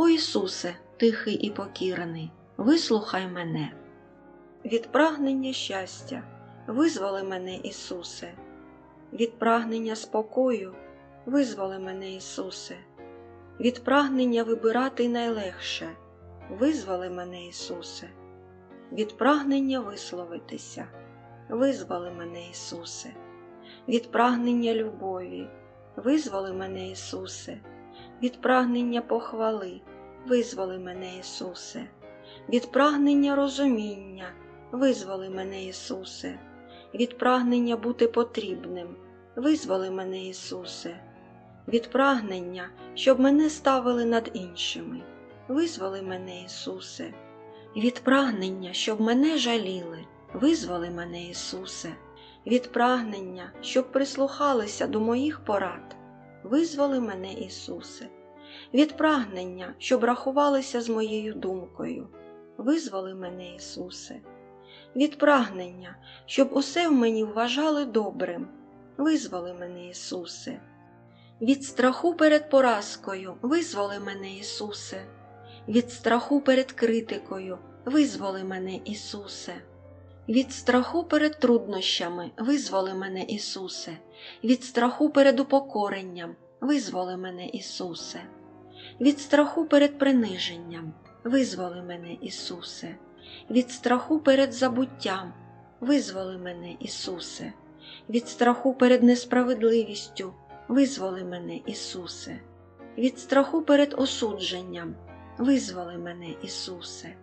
О Ісусе, тихий і покірний, вислухай мене. Від прагнення щастя визволи мене, Ісусе, від прагнення спокою визволи мене, Ісусе, від прагнення вибирати найлегше визволи мене, Ісусе, від прагнення висловитися визволи мене, Ісусе, від прагнення любові визволи мене, Ісусе, від прагнення похвали. Визволи мене, Ісусе, від прагнення розуміння. Визволи мене, Ісусе, від прагнення бути потрібним, визволи мене, Ісусе, від прагнення, щоб мене ставили над іншими, визволи мене, Ісусе, від прагнення, щоб мене жаліли, визволи мене, Ісусе, від прагнення, щоб прислухалися до моїх порад, визволи мене, Ісусе, від прагнення, щоб рахувалися з моєю думкою, визволи мене, Ісусе, від прагнення, щоб усе в мені вважали добрим, визволи мене, Ісусе, від страху перед поразкою, визволи мене, Ісусе, від страху перед критикою, визволи мене, Ісусе. Від страху перед труднощами визволи мене, Ісусе, від страху перед упокоренням визволи мене, Ісусе, від страху перед приниженням визволи мене, Ісусе, від страху перед забуттям визволи мене, Ісусе, від страху перед несправедливістю визволи мене, Ісусе, від страху перед осудженням визволи мене, Ісусе,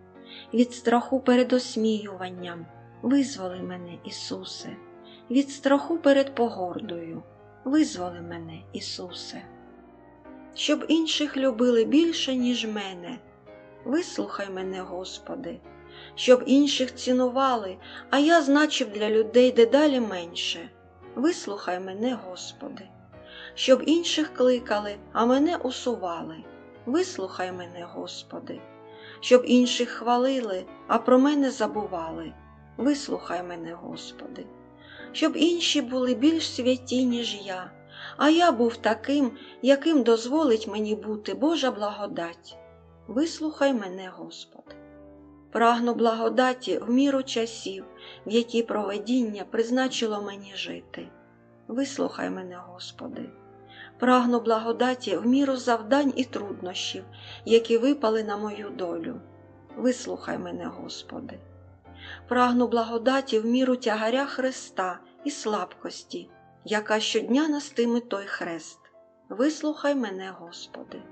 від страху перед осміюванням визволи мене, Ісусе, від страху перед погордою, визволи мене, Ісусе, щоб інших любили більше, ніж мене. Вислухай мене, Господи, щоб інших цінували, а я значив для людей дедалі менше. Вислухай мене, Господи, щоб інших кликали, а мене усували. Вислухай мене, Господи, щоб інших хвалили, а про мене забували. Вислухай мене, Господи, щоб інші були більш святі, ніж я, а я був таким, яким дозволить мені бути Божа благодать. Вислухай мене, Господи. Прагну благодаті в міру часів, в які проведіння призначило мені жити. Вислухай мене, Господи. Прагну благодаті в міру завдань і труднощів, які випали на мою долю. Вислухай мене, Господи прагну благодаті в міру тягаря Христа і слабкості, яка щодня нестиме той хрест. Вислухай мене, Господи.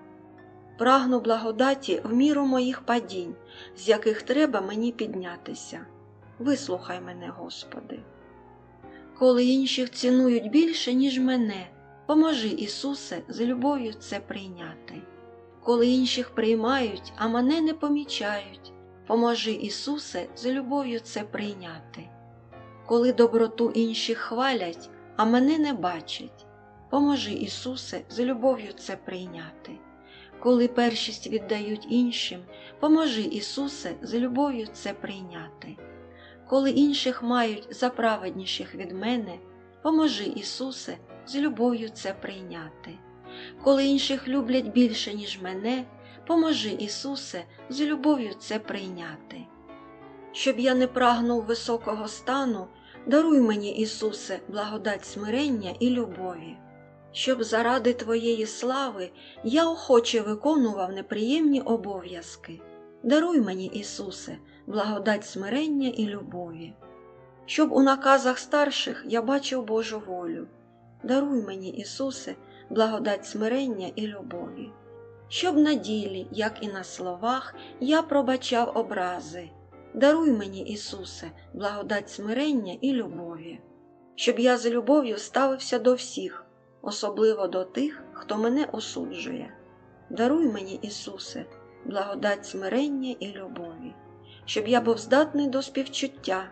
Прагну благодаті в міру моїх падінь, з яких треба мені піднятися. Вислухай мене, Господи. Коли інших цінують більше, ніж мене, поможи, Ісусе, з любов'ю це прийняти. Коли інших приймають, а мене не помічають, Поможи, Ісусе, з любов'ю це прийняти. Коли доброту інших хвалять, а мене не бачать, поможи, Ісусе, з любов'ю це прийняти. Коли першість віддають іншим, поможи, Ісусе, з любов'ю це прийняти. Коли інших мають за праведніших від мене, поможи, Ісусе, з любов'ю це прийняти. Коли інших люблять більше, ніж мене, Поможи, Ісусе, з любов'ю це прийняти. Щоб я не прагнув високого стану, даруй мені, Ісусе, благодать смирення і любові, щоб заради Твоєї слави я охоче виконував неприємні обов'язки. Даруй мені, Ісусе, благодать смирення і любові, щоб у наказах старших я бачив Божу волю. Даруй мені, Ісусе, благодать смирення і любові щоб на ділі, як і на словах, я пробачав образи. Даруй мені, Ісусе, благодать смирення і любові, щоб я з любов'ю ставився до всіх, особливо до тих, хто мене осуджує. Даруй мені, Ісусе, благодать смирення і любові, щоб я був здатний до співчуття.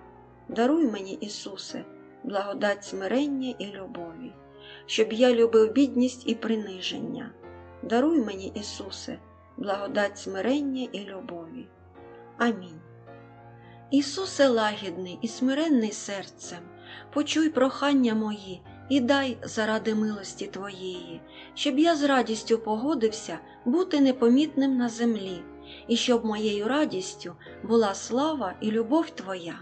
Даруй мені, Ісусе, благодать смирення і любові, щоб я любив бідність і приниження. Даруй мені, Ісусе, благодать смирення і любові. Амінь. Ісусе лагідний і смиренний серцем, почуй прохання мої і дай заради милості Твоєї, щоб я з радістю погодився бути непомітним на землі, і щоб моєю радістю була слава і любов Твоя.